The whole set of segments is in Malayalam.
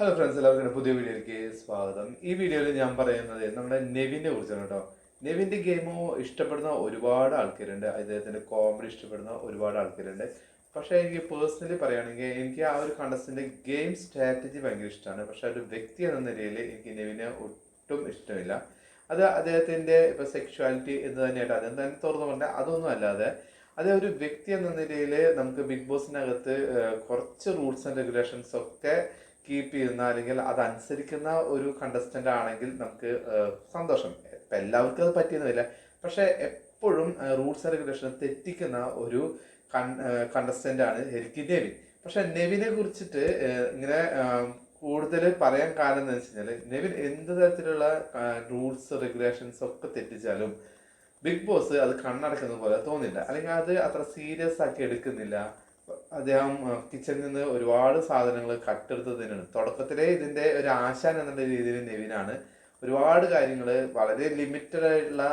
ഹലോ ഫ്രണ്ട്സ് എല്ലാവർക്കും പുതിയ വീഡിയോയിലേക്ക് സ്വാഗതം. ഈ വീഡിയോയിൽ ഞാൻ പറയുന്നത് നമ്മുടെ നെവിനെ കുറിച്ചാണ് കേട്ടോ. നെവിന്റെ ഗെയിമോ ഇഷ്ടപ്പെടുന്ന ഒരുപാട് ആൾക്കാരുണ്ട്. അദ്ദേഹത്തിന്റെ കോമഡി ഇഷ്ടപ്പെടുന്ന ഒരുപാട് ആൾക്കാരുണ്ട്. പക്ഷേ എനിക്ക് പേഴ്സണലി പറയുകയാണെങ്കിൽ എനിക്ക് ആ ഒരു കണ്ടസ്റ്റിന്റെ ഗെയിം സ്ട്രാറ്റജി ഭയങ്കര ഇഷ്ടമാണ്. പക്ഷെ ഒരു വ്യക്തി എന്ന നിലയിൽ എനിക്ക് നെവിനെ ഒട്ടും ഇഷ്ടമില്ല. അത് അദ്ദേഹത്തിന്റെ ഇപ്പോൾ സെക്ഷുവാലിറ്റി എന്ന് തന്നെയായിട്ട് അദ്ദേഹം തന്നെ തുറന്നു പറഞ്ഞാൽ അതൊന്നും അല്ലാതെ അത് ഒരു വ്യക്തി എന്ന നിലയിൽ നമുക്ക് ബിഗ് ബോസിനകത്ത് കുറച്ച് റൂൾസ് ആൻഡ് റെഗുലേഷൻസ് ഒക്കെ കീപ്പ് ചെയ്യുന്ന അല്ലെങ്കിൽ അതനുസരിക്കുന്ന ഒരു കണ്ടസ്റ്റന്റ് ആണെങ്കിൽ നമുക്ക് സന്തോഷം. ഇപ്പം എല്ലാവർക്കും അത് പറ്റിയെന്നില്ല പക്ഷെ എപ്പോഴും റൂൾസ് ആൻഡ് റെഗുലേഷൻ തെറ്റിക്കുന്ന ഒരു കണ്ടസ്റ്റന്റ് ആണ് ശരിക്കും നെവിൻ. പക്ഷേ നെവിനെ കുറിച്ചിട്ട് ഇങ്ങനെ കൂടുതൽ പറയാൻ കാരണം എന്ന് വെച്ച് കഴിഞ്ഞാൽ നെവിൻ എന്ത് തരത്തിലുള്ള റൂൾസ് റെഗുലേഷൻസ് ഒക്കെ തെറ്റിച്ചാലും ബിഗ് ബോസ് അത് കണ്ണടക്കുന്ന പോലെ തോന്നില്ല. അല്ലെങ്കിൽ അത് അത്ര സീരിയസ് ആക്കി എടുക്കുന്നില്ല. അദ്ദേഹം കിച്ചണിൽ നിന്ന് ഒരുപാട് സാധനങ്ങൾ കട്ടെടുത്തതിനാണ് തുടക്കത്തിലെ ഇതിന്റെ ഒരു ആശാൻ എന്നുള്ള രീതിയിൽ നെവിനാണ് ഒരുപാട് കാര്യങ്ങൾ വളരെ ലിമിറ്റഡ് ആയിട്ടുള്ള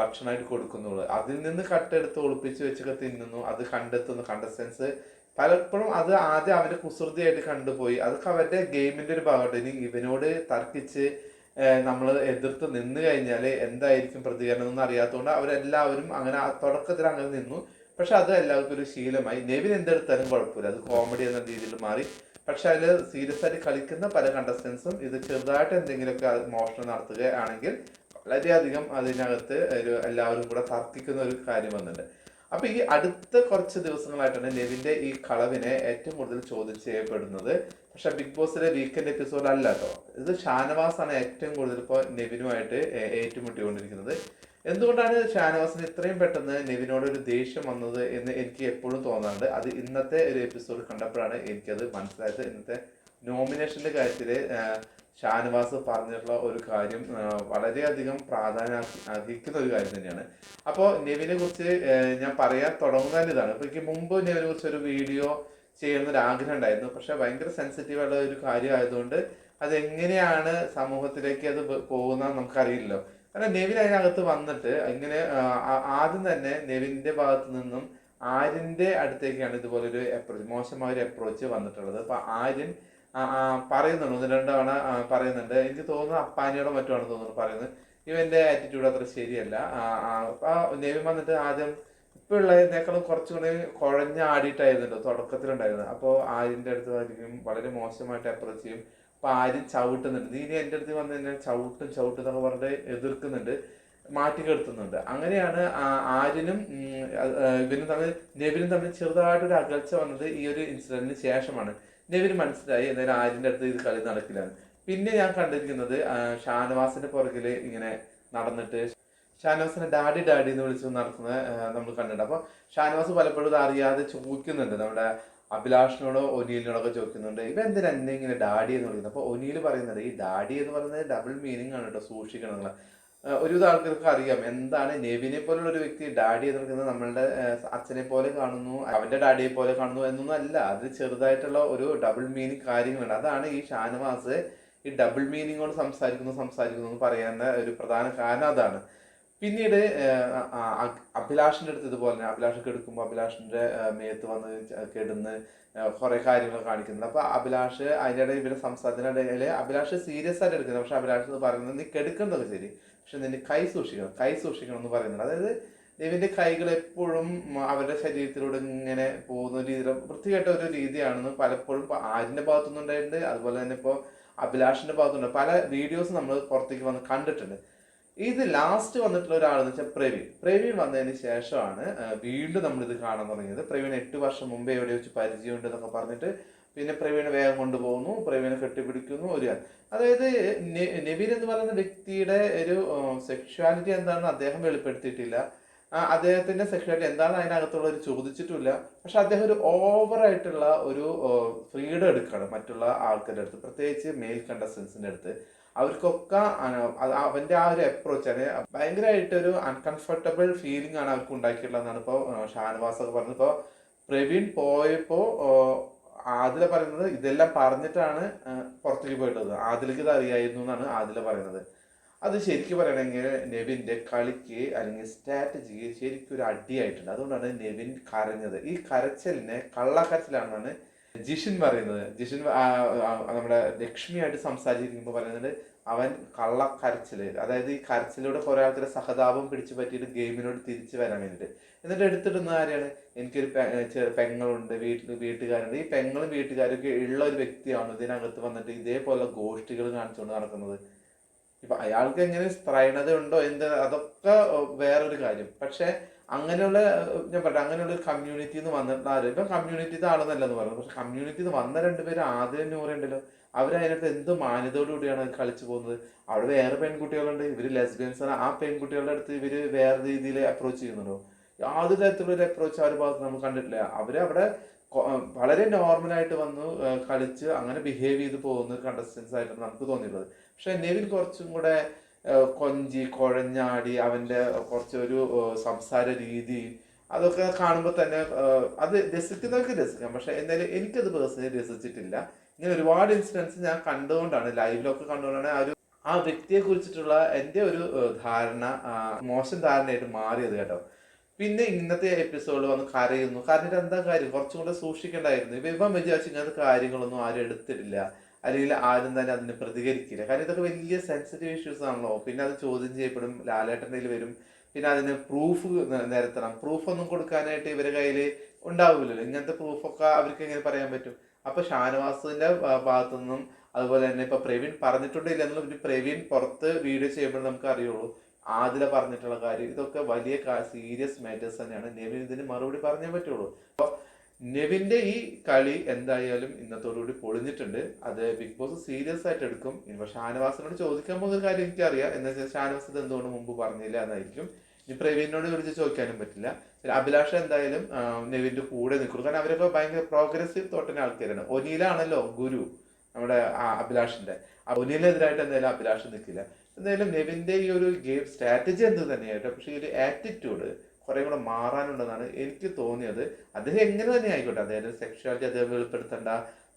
ഭക്ഷണമായിട്ട് കൊടുക്കുന്നുള്ളൂ. അതിൽ നിന്ന് കട്ടെടുത്ത് ഒളിപ്പിച്ച് വെച്ചൊക്കെ തിന്നുന്നു അത് കണ്ടെത്തുന്നു. കണ്ടസ്റ്റൻസ് പലപ്പോഴും അത് ആദ്യം അവന്റെ കുസൃതിയായിട്ട് കണ്ടുപോയി. അതൊക്കെ അവരുടെ ഗെയിമിന്റെ ഒരു ഭാഗമായിട്ട്. ഇനി ഇവനോട് തർക്കിച്ച് നമ്മൾ എതിർത്ത് നിന്ന് കഴിഞ്ഞാൽ എന്തായിരിക്കും പ്രതികരണം എന്ന് അറിയാത്തതുകൊണ്ട് അവരെല്ലാവരും അങ്ങനെ തുടക്കത്തിൽ അങ്ങനെ നിന്നു. പക്ഷെ അത് എല്ലാവർക്കും ഒരു ശീലമായി. നെവിൻ എന്തെടുത്താലും കുഴപ്പമില്ല. അത് കോമഡി എന്ന രീതിയിൽ മാറി. പക്ഷെ അതിൽ സീരിയസ് ആയിട്ട് കളിക്കുന്ന പല കണ്ടസ്റ്റൻസും ഇത് ചെറുതായിട്ട് എന്തെങ്കിലുമൊക്കെ മോഷണം നടത്തുകയാണെങ്കിൽ വളരെയധികം അതിനകത്ത് ഒരു എല്ലാവരും കൂടെ തർക്കിക്കുന്ന ഒരു കാര്യം വന്നിട്ടുണ്ട്. അപ്പൊ ഈ അടുത്ത കുറച്ച് ദിവസങ്ങളായിട്ടാണ് നെവിന്റെ ഈ കളവിനെ ഏറ്റവും കൂടുതൽ ചോദ്യം ചെയ്യപ്പെടുന്നത് പക്ഷെ ബിഗ് ബോസിലെ വീക്കെൻഡ് എപ്പിസോഡ് അല്ല കേട്ടോ ഇത് ഷാനവാസ് ആണ് ഏറ്റവും കൂടുതൽ ഇപ്പോൾ നെവിനുമായിട്ട് ഏറ്റുമുട്ടിക്കൊണ്ടിരിക്കുന്നത്. എന്തുകൊണ്ടാണ് ഷാനവാസിന് ഇത്രയും പെട്ടെന്ന് നെവിനോട് ഒരു ദേഷ്യം വന്നത് എന്ന് എനിക്ക് എപ്പോഴും തോന്നാറുണ്ട്? അത് ഇന്നത്തെ ഒരു എപ്പിസോഡ് കണ്ടപ്പോഴാണ് എനിക്കത് മനസ്സിലായത്. ഇന്നത്തെ നോമിനേഷന്റെ കാര്യത്തിൽ ഷാനവാസ് പറഞ്ഞിട്ടുള്ള ഒരു കാര്യം വളരെയധികം പ്രാധാന്യം അർഹി- അർഹിക്കുന്ന ഒരു കാര്യം തന്നെയാണ്. അപ്പോൾ നെവിനെ കുറിച്ച് ഞാൻ പറയാൻ തുടങ്ങുന്നതിന്റെ ഇതാണ് അപ്പോൾ എനിക്ക് മുമ്പ് നെവിനെ കുറിച്ച് ഒരു വീഡിയോ ചെയ്യുന്ന ആഗ്രഹം ഉണ്ടായിരുന്നു. പക്ഷേ ഭയങ്കര സെൻസിറ്റീവ് ആയിട്ടുള്ള ഒരു കാര്യമായതുകൊണ്ട് അതെങ്ങനെയാണ് സമൂഹത്തിലേക്ക് അത് പോകുന്നതെന്ന് പോകുന്നത് നമുക്കറിയില്ലല്ലോ. കാരണം നെവിൻ അതിനകത്ത് വന്നിട്ട് ഇങ്ങനെ ആദ്യം തന്നെ നെവിന്റെ ഭാഗത്ത് നിന്നും ആര്യന്റെ അടുത്തേക്കാണ് ഇതുപോലൊരു അപ്രോച്ച് മോശമായ ഒരു അപ്രോച്ച് വന്നിട്ടുള്ളത്. അപ്പൊ ആര്യൻ പറയുന്നുണ്ട് ഒന്ന് രണ്ട് തവണ പറയുന്നുണ്ട്. എനിക്ക് തോന്നുന്നു അപ്പാനിയുടെ മറ്റുമാണ് തോന്നുന്നു പറയുന്നത്. ഇവന്റെ ആറ്റിറ്റ്യൂഡ് അത്ര ശരിയല്ല. അപ്പൊ നെവിൻ വന്നിട്ട് ആദ്യം ഇപ്പൊ ഉള്ളതിനേക്കാളും കുറച്ചും കൂടി കുഴഞ്ഞ ആടിയിട്ടായിരുന്നല്ലോ തുടക്കത്തിലുണ്ടായിരുന്നത്. അപ്പോൾ ആര്യന്റെ അടുത്ത് ആയിരിക്കും വളരെ മോശമായിട്ട് അപ്രോച്ച് ചെയ്യും. അപ്പൊ ആരും ചവിട്ടുന്നുണ്ട് നീ എന്റെ അടുത്ത് വന്ന് എന്നെ ചവിട്ടും ചവിട്ടും എന്നൊക്കെ പറഞ്ഞിട്ട് എതിർക്കുന്നുണ്ട്. മാറ്റി കെടുത്തുന്നുണ്ട്. അങ്ങനെയാണ് ആര്യനും ഇവനും തമ്മിൽ നെവിനും തമ്മിൽ ചെറുതായിട്ടൊരു അകൽച്ച വന്നത് ഈ ഒരു ഇൻസിഡന്റിന് ശേഷമാണ്. നെവിന് മനസ്സിലായി എന്തായാലും ആര്യന്റെ അടുത്ത് ഇത് കളി നടക്കില്ല പിന്നെ ഞാൻ കണ്ടിരിക്കുന്നത് ഷാനവാസിന്റെ പുറകിൽ ഇങ്ങനെ നടന്നിട്ട് ഷാനവാസിനെ ഡാഡി ഡാഡി എന്ന് വിളിച്ച് നടക്കുന്നത് നമ്മൾ കണ്ടിട്ടുണ്ട്. അപ്പൊ ഷാനവാസ് പലപ്പോഴും ഇത് അറിയാതെ ചോദിക്കുന്നുണ്ട്. നമ്മുടെ അഭിലാഷിനോടോ ഒനീലിനോടൊക്കെ ചോദിക്കുന്നുണ്ട് ഇവ എന്നെ ഇങ്ങനെ ഡാഡി എന്ന് പറയുന്നത് അപ്പൊ ഒനീൽ പറയുന്നത് ഈ ഡാഡി എന്ന് പറയുന്നത് ഡബിൾ മീനിങ് ആണ് കേട്ടോ സൂക്ഷിക്കണം നിങ്ങൾ ഒരുവിധ ആൾക്കാർക്ക് അറിയാം എന്താണ് നെവിനെ പോലുള്ള ഒരു വ്യക്തി ഡാഡി എന്ന് പറയുന്നത് നമ്മളുടെ അച്ഛനെ പോലെ കാണുന്നു അവന്റെ ഡാഡിയെ പോലെ കാണുന്നു എന്നൊന്നും അല്ല അത് ചെറുതായിട്ടുള്ള ഒരു ഡബിൾ മീനിങ് കാര്യങ്ങളുണ്ട്. അതാണ് ഈ ഷാനവാസ് ഈ ഡബിൾ മീനിങ്ങോട് സംസാരിക്കുന്നു സംസാരിക്കുന്നു എന്ന് പറയുന്ന ഒരു പ്രധാന കാരണം അതാണ്. പിന്നീട് അഭിലാഷിന്റെ അടുത്ത് ഇതുപോലെ തന്നെ അഭിലാഷ് കെടുക്കുമ്പോൾ അഭിലാഷിന്റെ മേത്ത് വന്ന് കെടുന്ന് കുറെ കാര്യങ്ങൾ കാണിക്കുന്നുണ്ട്. അപ്പൊ അഭിലാഷ് അതിനിടെ ഇവരെ സംസാരത്തിനിടയിൽ അഭിലാഷ് സീരിയസ് ആയിട്ട് എടുക്കുന്നത് പക്ഷെ അഭിലാഷ് എന്ന് പറയുന്നത് നീ കെടുക്കുന്നതൊക്കെ ശരി. പക്ഷെ നിന്റെ കൈ സൂക്ഷിക്കണം കൈ സൂക്ഷിക്കണം എന്ന് പറയുന്നുണ്ട്. അതായത് ദേവിന്റെ കൈകൾ എപ്പോഴും അവരുടെ ശരീരത്തിലൂടെ ഇങ്ങനെ പോകുന്ന രീതിയിൽ വൃത്തികെട്ട ഒരു രീതിയാണെന്ന് പലപ്പോഴും ആരിന്റെ ഭാഗത്തുനിന്നുണ്ടായിട്ടുണ്ട്. അതുപോലെ തന്നെ ഇപ്പോൾ അഭിലാഷിന്റെ ഭാഗത്തുണ്ട്. പല വീഡിയോസ് നമ്മൾ പുറത്തേക്ക് വന്ന് കണ്ടിട്ടുണ്ട്. ഇത് ലാസ്റ്റ് വന്നിട്ടുള്ള ഒരാളെന്ന് വെച്ചാൽ പ്രവീൺ പ്രവീൺ വന്നതിന് ശേഷമാണ് വീണ്ടും നമ്മൾ ഇത് കാണാൻ തുടങ്ങിയത്. പ്രവീൺ എട്ട് വർഷം മുമ്പേ എവിടെ വെച്ച് പരിചയമുണ്ട് എന്നൊക്കെ പറഞ്ഞിട്ട് പിന്നെ പ്രവീണ് വേഗം കൊണ്ടുപോകുന്നു. പ്രവീണ് കെട്ടിപ്പിടിക്കുന്നു. ഒരു അതായത് നവീൻ എന്ന് പറയുന്ന വ്യക്തിയുടെ ഒരു സെക്ഷുവാലിറ്റി എന്താണെന്ന് അദ്ദേഹം വെളിപ്പെടുത്തിയിട്ടില്ല. അദ്ദേഹത്തിന്റെ സെക്രട്ടറി എന്താണ് അതിനകത്തുള്ള ഒരു ചോദിച്ചിട്ടില്ല. പക്ഷെ അദ്ദേഹം ഒരു ഓവറായിട്ടുള്ള ഒരു ഫ്രീഡം എടുക്കുകയാണ് മറ്റുള്ള ആൾക്കാരുടെ അടുത്ത്. പ്രത്യേകിച്ച് മെയിൽ കണ്ടസ്റ്റൻസിന്റെ അടുത്ത്. അവർക്കൊക്കെ അവന്റെ ആ ഒരു അപ്രോച്ച് ഭയങ്കരമായിട്ട് ഒരു അൺകംഫർട്ടബിൾ ഫീലിംഗ് ആണ് അവർക്ക് ഉണ്ടാക്കിയിട്ടുള്ളതെന്നാണ് ഇപ്പോൾ ഷാനവാസ് ഒക്കെ പറഞ്ഞത്. ഇപ്പോൾ പ്രവീൺ പോയപ്പോ ആദില പറയുന്നത് ഇതെല്ലാം പറഞ്ഞിട്ടാണ് പുറത്തേക്ക് പോയിട്ടുള്ളത്. ആദിലക്ക് ഇത് അറിയായിരുന്നു എന്നാണ് ആദില പറയുന്നത്. അത് ശരിക്കും പറയണമെങ്കിൽ നെവിന്റെ കളിക്ക് അല്ലെങ്കിൽ സ്ട്രാറ്റജിക്ക് ശരിക്കും ഒരു അടിയായിട്ടുണ്ട്. അതുകൊണ്ടാണ് നെവിൻ കരഞ്ഞത്. ഈ കരച്ചലിനെ കള്ളക്കരച്ചിലാണെന്നാണ് ജിഷിൻ പറയുന്നത്. ജിഷിൻ നമ്മുടെ ലക്ഷ്മിയായിട്ട് സംസാരിച്ചിരിക്കുമ്പോൾ പറയുന്നത് അവൻ കള്ളക്കരച്ചിൽ. അതായത് ഈ കരച്ചിലൂടെ കുറേ ആൾക്കാരെ സഹതാപം പിടിച്ചു പറ്റിയിട്ട് ഗെയിമിനോട് തിരിച്ചു വരാൻ വേണ്ടിയിട്ട്. എന്നിട്ട് എടുത്തിടുന്ന കാര്യമാണ് എനിക്കൊരു പെങ്ങളുണ്ട് വീട്ടിൽ വീട്ടുകാരുണ്ട്. ഈ പെങ്ങളും വീട്ടുകാരും ഒക്കെ ഉള്ള ഒരു വ്യക്തിയാണ് ഇതിനകത്ത് വന്നിട്ട് ഇതേപോലെ ഗോഷ്ടികൾ കാണിച്ചുകൊണ്ട് നടക്കുന്നത്? ഇപ്പൊ അയാൾക്ക് എങ്ങനെ സ്ത്രൈണത ഉണ്ടോ എന്ത് അതൊക്കെ വേറൊരു കാര്യം. പക്ഷെ അങ്ങനെയുള്ള ഞാൻ പറഞ്ഞു അങ്ങനെയുള്ള ഒരു കമ്മ്യൂണിറ്റിയിൽ നിന്ന് വന്നിട്ടുള്ള ആരും? ഇപ്പൊ കമ്മ്യൂണിറ്റിയുടെ ആളെന്നല്ലെന്ന് പറഞ്ഞു പക്ഷെ കമ്മ്യൂണിറ്റിയിൽ വന്ന രണ്ടുപേരും ആദ്യം നൂറുണ്ടല്ലോ അവരതിനകത്ത് എന്ത് മാന്യതയോടുകൂടിയാണ് കളിച്ചു പോകുന്നത്? അവിടെ വേറെ പെൺകുട്ടികളുണ്ട്. ഇവർ ലെസ്ബിയൻസ് ആണ്. ആ പെൺകുട്ടികളുടെ അടുത്ത് ഇവർ വേറെ രീതിയിൽ അപ്രോച്ച് ചെയ്യുന്നുണ്ടോ? യാതൊരു തരത്തിലുള്ള അപ്രോച്ച് ഒരു ഭാഗത്ത് നമ്മൾ കണ്ടിട്ടില്ല. അവർ അവിടെ വളരെ നോർമലായിട്ട് വന്നു കളിച്ച് അങ്ങനെ ബിഹേവ് ചെയ്ത് പോകുന്ന കണ്ടസ്റ്റൻസ് ആയിട്ടാണ് നമുക്ക് തോന്നിയിട്ടുള്ളത്. പക്ഷെ നെവിൻ കുറച്ചും കൂടെ കൊഞ്ചി കുഴഞ്ഞാടി അവന്റെ കുറച്ചൊരു സംസാര രീതി അതൊക്കെ കാണുമ്പോൾ തന്നെ അത് രസിക്കുന്നവർക്ക് രസിക്കാം. പക്ഷെ എന്തായാലും എനിക്കത് പേഴ്സണലി രസിച്ചിട്ടില്ല. ഇങ്ങനെ ഒരുപാട് ഇൻസിഡൻസ് ഞാൻ കണ്ടുകൊണ്ടാണ് ലൈവിലൊക്കെ കണ്ടുകൊണ്ടാണ് ആ ഒരു ആ വ്യക്തിയെ കുറിച്ചിട്ടുള്ള എന്റെ ഒരു ധാരണ ആ, മോശം ധാരണയായിട്ട് മാറിയത് കേട്ടോ. പിന്നെ ഇന്നത്തെ എപ്പിസോഡിൽ വന്ന് കരയുന്നു. കരഞ്ഞിട്ട് എന്താ കാര്യം? കുറച്ചും കൂടെ സൂക്ഷിക്കേണ്ടായിരുന്നു. ഇവ ഇവൻ വിചാരിച്ചു ഇങ്ങനത്തെ കാര്യങ്ങളൊന്നും ആരും എടുത്തിട്ടില്ല. അല്ലെങ്കിൽ ആരും തന്നെ അതിന് പ്രതികരിക്കില്ല. കാരണം ഇതൊക്കെ വലിയ സെൻസിറ്റീവ് ഇഷ്യൂസ് ആണല്ലോ. പിന്നെ അത് ചോദ്യം ചെയ്യപ്പെടും. ലാലേട്ടന്റെ വരും. പിന്നെ അതിന് പ്രൂഫ് നിരത്തണം. പ്രൂഫ് ഒന്നും കൊടുക്കാനായിട്ട് ഇവരുടെ കയ്യിൽ ഉണ്ടാവില്ലല്ലോ ഇങ്ങനത്തെ പ്രൂഫൊക്കെ അവർക്ക് എങ്ങനെ പറയാൻ പറ്റും? അപ്പൊ ഷാനവാസിന്റെ ഭാഗത്തു നിന്നും അതുപോലെ തന്നെ ഇപ്പൊ പ്രവീൺ പറഞ്ഞിട്ടുണ്ടെങ്കിൽ പ്രവീൺ പുറത്ത് വീഡിയോ ചെയ്യുമ്പോൾ നമുക്ക് അറിയുള്ളൂ ആദില പറഞ്ഞിട്ടുള്ള കാര്യം ഇതൊക്കെ വലിയ സീരിയസ് മാറ്റേഴ്സ് തന്നെയാണ്. നെവിൻ ഇതിന് മറുപടി പറഞ്ഞേ പറ്റുള്ളൂ. അപ്പൊ നെവിന്റെ ഈ കളി എന്തായാലും ഇന്നത്തോടുകൂടി പൊളിഞ്ഞിട്ടുണ്ട്. അത് ബിഗ് ബോസ് സീരിയസ് ആയിട്ട് എടുക്കും. ഇനി ഷാനവാസിനോട് ചോദിക്കാൻ പോകുന്ന കാര്യം എനിക്കറിയാം. എന്താ വെച്ചാൽ ഷാനവാസ് ഇത് എന്തുകൊണ്ട് മുമ്പ് പറഞ്ഞില്ല എന്നായിരിക്കും. ഇനി പ്രവീണിനോട് വിളിച്ച് ചോദിക്കാനും പറ്റില്ല. അഭിലാഷ എന്തായാലും നെവിന്റെ കൂടെ നിൽക്കും. കാരണം അവരൊക്കെ ഭയങ്കര പ്രോഗ്രസീവ് തോട്ടിന്റെ ആൾക്കാരാണ്. ഒനീലാണല്ലോ ഗുരു നമ്മുടെ അഭിലാഷിന്റെ. ആ എന്തായാലും അഭിലാഷ് നിൽക്കില്ല. എന്തായാലും നെവിന്റെ ഈ ഒരു ഗെയിം സ്ട്രാറ്റജി എന്ത് തന്നെയായിട്ട് പക്ഷേ ഈ ഒരു ആറ്റിറ്റ്യൂഡ് കുറേ കൂടെ മാറാനുണ്ടെന്നാണ് എനിക്ക് തോന്നിയത്. അദ്ദേഹം എങ്ങനെ തന്നെ ആയിക്കോട്ടെ അദ്ദേഹം സെക്ഷുവാലിറ്റി അദ്ദേഹം വെളിപ്പെടുത്തണ്ട.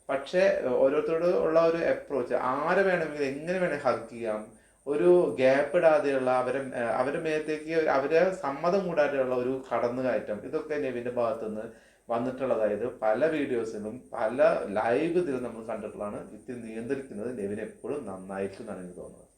പക്ഷേ ഓരോരുത്തരോട് ഉള്ള ഒരു അപ്രോച്ച് ആരെ വേണമെങ്കിലും എങ്ങനെ വേണമെങ്കിൽ ഹഗ് ചെയ്യാം. ഒരു ഗ്യാപ്പ് ഇടാതെയുള്ള അവരെ അവരെ മേത്തേക്ക് അവരെ സമ്മതം കൂടാതെയുള്ള ഒരു കടന്നുകയറ്റം ഇതൊക്കെ നെവിന്റെ ഭാഗത്തുനിന്ന് വന്നിട്ടുള്ളതായത് പല വീഡിയോസിലും പല ലൈവ് ഇതിലും നമ്മൾ കണ്ടിട്ടുള്ളതാണ്. ഇത് നിയന്ത്രിക്കുന്നത് നെവിൻ എപ്പോഴും നന്നായിരിക്കും എന്നാണ് എനിക്ക് തോന്നുന്നത്.